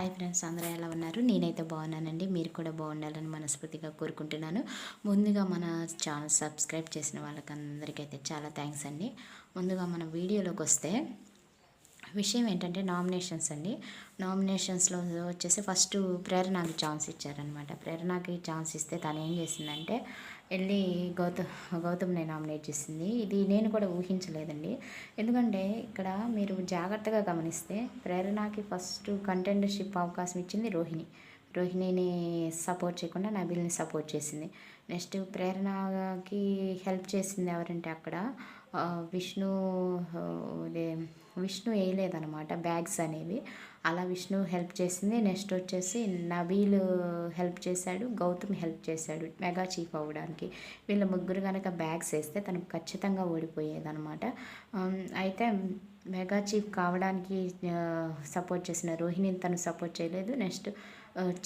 Hi friends అందరూ ఎలా ఉన్నారు? నేనైతే బాగున్నానండి. మీరు కూడా బాగుండాలని మనస్ఫూర్తిగా కోరుకుంటున్నాను. ముందుగా మన ఛానల్ సబ్స్క్రైబ్ చేసిన వాళ్ళకందరికైతే చాలా థ్యాంక్స్ అండి. ముందుగా మన వీడియోలోకి వస్తే విషయం ఏంటంటే నామినేషన్స్ అండి. నామినేషన్స్లో వచ్చేసి ఫస్ట్ ప్రేరణకి ఛాన్స్ ఇచ్చారనమాట ప్రేరణకి ఛాన్స్ ఇస్తే తను ఏం చేసిందంటే వెళ్ళి గౌతమ్ గౌతమ్ని నామినేట్ చేసింది. ఇది నేను కూడా ఊహించలేదండి. ఎందుకంటే ఇక్కడ మీరు జాగ్రత్తగా గమనిస్తే ప్రేరణకి ఫస్ట్ కంటెండర్షిప్ అవకాశం ఇచ్చింది రోహిణి. రోహిణిని సపోర్ట్ చేయకుండా నబిల్ని సపోర్ట్ చేసింది. నెక్స్ట్ ప్రేరణకి హెల్ప్ చేసింది ఎవరంటే అక్కడ విష్ణు విష్ణు వేయలేదనమాట బ్యాగ్స్ అనేవి. అలా విష్ణు హెల్ప్ చేసింది. నెక్స్ట్ వచ్చేసి నబీల్ హెల్ప్ చేశాడు. గౌతమ్ హెల్ప్ చేశాడు. మెగా చీఫ్ అవ్వడానికి. వీళ్ళ ముగ్గురు కనుక బ్యాగ్స్ వేస్తే తనకు ఖచ్చితంగా ఓడిపోయేదనమాట అయితే మెగా చీఫ్ కావడానికి సపోర్ట్ చేసిన రోహిణిని తను సపోర్ట్ చేయలేదు. నెక్స్ట్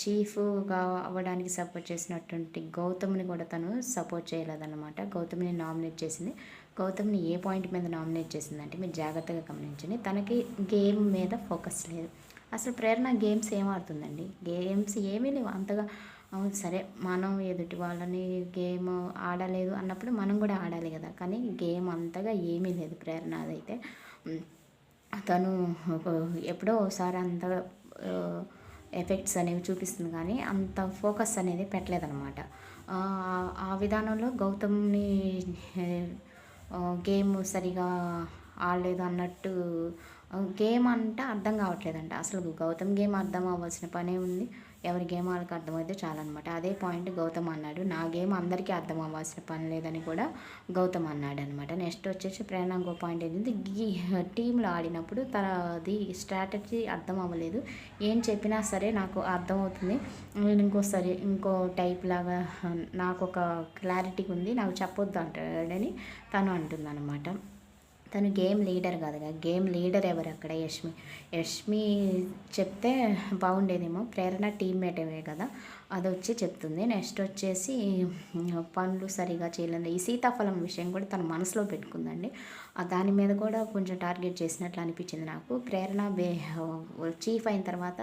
చీఫ్గా అవ్వడానికి సపోర్ట్ చేసినటువంటి గౌతమ్ని కూడా తను సపోర్ట్ చేయలేదన్నమాట. గౌతమ్ని నామినేట్ చేసింది. గౌతమ్ని ఏ పాయింట్ మీద నామినేట్ చేసిందంటే మీరు జాగ్రత్తగా గమనించండి. తనకి గేమ్ మీద ఫోకస్ లేదు. అసలు ప్రేరణ గేమ్స్ ఏం గేమ్స్ ఏమీ లేవు. అంతగా అవును సరే మనం ఎదుటి వాళ్ళని గేమ్ ఆడలేదు అన్నప్పుడు మనం కూడా ఆడాలి కదా. కానీ గేమ్ అంతగా ఏమీ లేదు ప్రేరణ అదైతే. తను ఎప్పుడో ఒకసారి అంతగా ఎఫెక్ట్స్ అనేవి చూపిస్తుంది కానీ అంత ఫోకస్ అనేది పెట్టలేదనమాట ఆ విధానంలో గౌతమ్ని గేమ్ సరిగా ఆడలేదు అన్నట్టు గేమ్ అంటే అర్థం కావట్లేదంట. అసలు గౌతమ్ గేమ్ అర్థం అవ్వాల్సిన పనే ఉంది. ఎవరి గేమ్ వాళ్ళకి అర్థమైతే చాలన్నమాట. అదే పాయింట్ గౌతమ్ అన్నాడు. నా గేమ్ అందరికీ అర్థం అవ్వాల్సిన పని లేదని కూడా గౌతమ్ అన్నాడు అనమాట నెక్స్ట్ వచ్చేసి ప్రేరణ ఇంకో పాయింట్ ఏంటంటే ఈ టీంలో ఆడినప్పుడు తనది స్ట్రాటజీ అర్థం అవ్వలేదు ఏం చెప్పినా సరే నాకు అర్థమవుతుంది. నేను ఇంకోసారి ఇంకో టైప్ లాగా నాకు ఒక క్లారిటీ ఉంది. నాకు చెప్పొద్దు అంటాడని తను అంటుంది అనమాట తను గేమ్ లీడర్ కాదుగా గేమ్ లీడర్ ఎవరు అక్కడ? యష్మి. యష్మి చెప్తే బాగుండేదేమో ప్రేరణ టీమ్మేటమే కదా? అది వచ్చి చెప్తుంది. నెక్స్ట్ వచ్చేసి పనులు సరిగా చేయలేదు. ఈ సీతాఫలం విషయం కూడా తన మనసులో పెట్టుకుందండి. దాని మీద కూడా కొంచెం టార్గెట్ చేసినట్లు అనిపించింది నాకు. ప్రేరణ చీఫ్ అయిన తర్వాత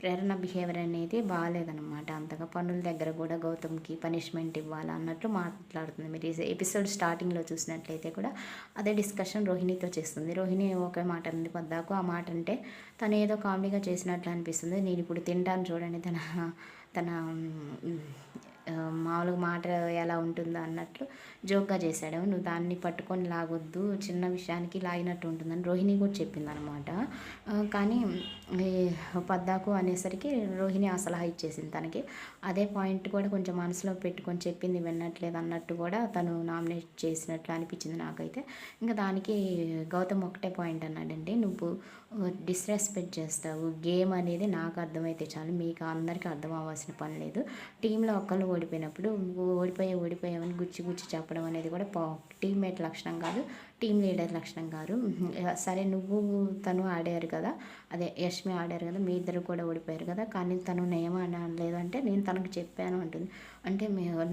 ప్రేరణ బిహేవియర్ అనేది బాగాలేదనమాట అంతగా పనుల దగ్గర కూడా గౌతమ్కి పనిష్మెంట్ ఇవ్వాలి అన్నట్లు మాట్లాడుతుంది. మీరు ఎపిసోడ్ స్టార్టింగ్లో చూసినట్లయితే కూడా అదే డిస్కషన్ రోహిణితో చేస్తుంది. రోహిణి ఒకే మాట ఉంది పద్దాకు ఆ మాట అంటే తను ఏదో కామెడీగా చేసినట్లు అనిపిస్తుంది. నేను ఇప్పుడు తింటాను చూడండి తన తన మామూలుగా మాట ఎలా ఉంటుందో అన్నట్లు జోక్గా చేశాడు. నువ్వు దాన్ని పట్టుకొని లాగొద్దు చిన్న విషయానికి లాగినట్టు ఉంటుందని రోహిణి కూడా చెప్పిందనమాట కానీ పద్దాకు అనేసరికి రోహిణి ఆ సలహా ఇచ్చేసింది తనకి. అదే పాయింట్ కూడా కొంచెం మనసులో పెట్టుకొని చెప్పింది వినట్లేదు అన్నట్టు కూడా తను నామినేట్ చేసినట్లు అనిపించింది నాకైతే. ఇంకా దానికి గౌతమ్ ఒకటే పాయింట్ అన్నాడండి నువ్వు డిస్రెస్పెక్ట్ చేస్తావు. గేమ్ అనేది నాకు అర్థమైతే చాలు మీకు అందరికీ అర్థం అవ్వాల్సిన పని లేదు. టీంలో ఒకళ్ళు ఓడిపోయినప్పుడు ఓడిపోయే ఓడిపోయామని గుచ్చి గుచ్చి చెప్పడం అనేది కూడా టీమ్మేట్ లక్షణం కాదు టీం లీడర్ లక్షణం కాదు. సరే నువ్వు తను ఆడారు కదా అదే యష్మి ఆడారు కదా మీ ఇద్దరు కూడా ఓడిపోయారు కదా కానీ తను నేమ లేదంటే నేను తనకు చెప్పాను అంటుంది. అంటే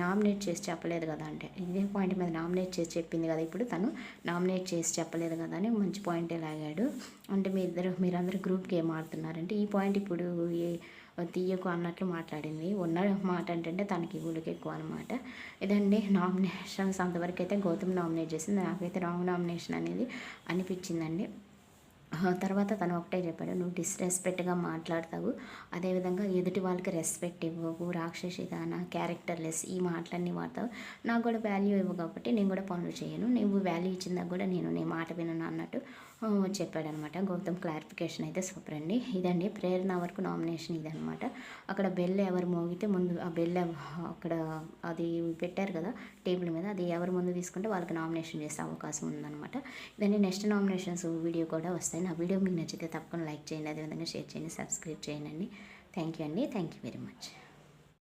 నామినేట్ చేసి చెప్పలేదు కదా అంటే ఇదే పాయింట్ మీద నామినేట్ చేసి చెప్పింది కదా ఇప్పుడు తను నామినేట్ చేసి చెప్పలేదు కదా అని మంచి పాయింటే లాగాడు. అంటే మీ ఇద్దరు మీరందరూ గ్రూప్ గేమ్ ఆడుతున్నారంటే ఈ పాయింట్ ఇప్పుడు ఏ తీయకు అన్నట్లు మాట్లాడింది. ఉన్న మాట ఏంటంటే తనకి ఊళ్ళకి ఎక్కువ అనమాట ఇదండి నామినేషన్స్. అంతవరకు అయితే గౌతమ్ నామినేట్ చేసింది. నాకైతే రాంగ్ నామినేషన్ అనేది అనిపించిందండి. తర్వాత తను ఒకటే చెప్పాడు నువ్వు డిస్రెస్పెక్ట్గా మాట్లాడతావు. అదేవిధంగా ఎదుటి వాళ్ళకి రెస్పెక్ట్ ఇవ్వవు. రాక్షసిదాన క్యారెక్టర్లెస్ ఈ మాటలన్నీ వాడతావు. నాకు కూడా వాల్యూ ఇవ్వు కాబట్టి నేను కూడా పనులు చేయను. నువ్వు వాల్యూ ఇచ్చిందా కూడా నేను నీ మాట వినను అన్నట్టు చెప్పాడనమాట. గౌతమ్ క్లారిఫికేషన్ అయితే సూపర్ అండి. ఇదండి ప్రేరణ వరకు నామినేషన్ ఇదనమాట. అక్కడ బెల్ ఎవరు మోగితే ముందు ఆ బెల్ అక్కడ అది పెట్టారు కదా టేబుల్ మీద అది ఎవరు ముందు తీసుకుంటే వాళ్ళకి నామినేషన్ చేసే అవకాశం ఉందన్నమాట ఇదండి నెక్స్ట్ నామినేషన్స్ వీడియో కూడా వస్తాయి. నా వీడియో మీకు నచ్చితే తప్పకుండా లైక్ చేయండి అదేవిధంగా షేర్ చేయండి సబ్స్క్రైబ్ చేయండి. థ్యాంక్ యూ అండి. Thank you very much.